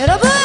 여러분!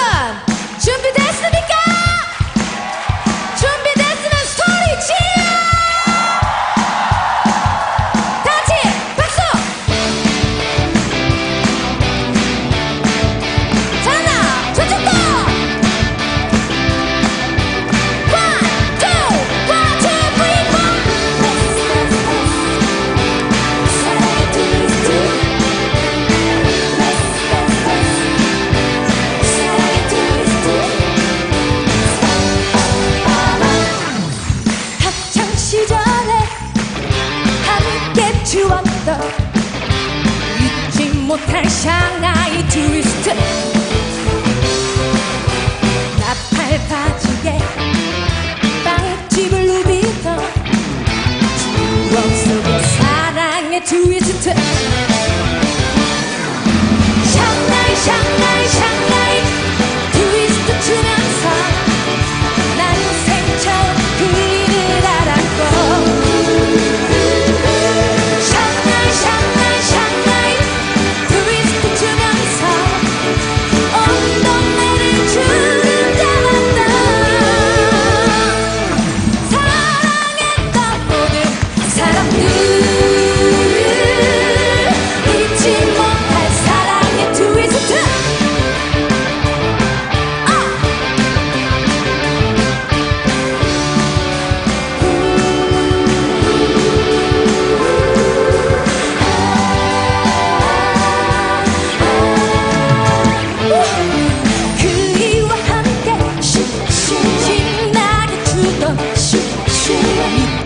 못할 샹하이 트위스트. 나팔 바지에 빵집을 누비던 추억 속의 사랑의 트위스트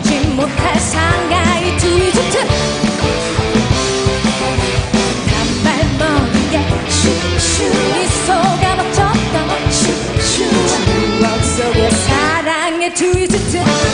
잊지 못할 상하이 트위스트 단발머리에 슈슈 미소가 멋졌던 슈슈 추억 속의 사랑의 트위스트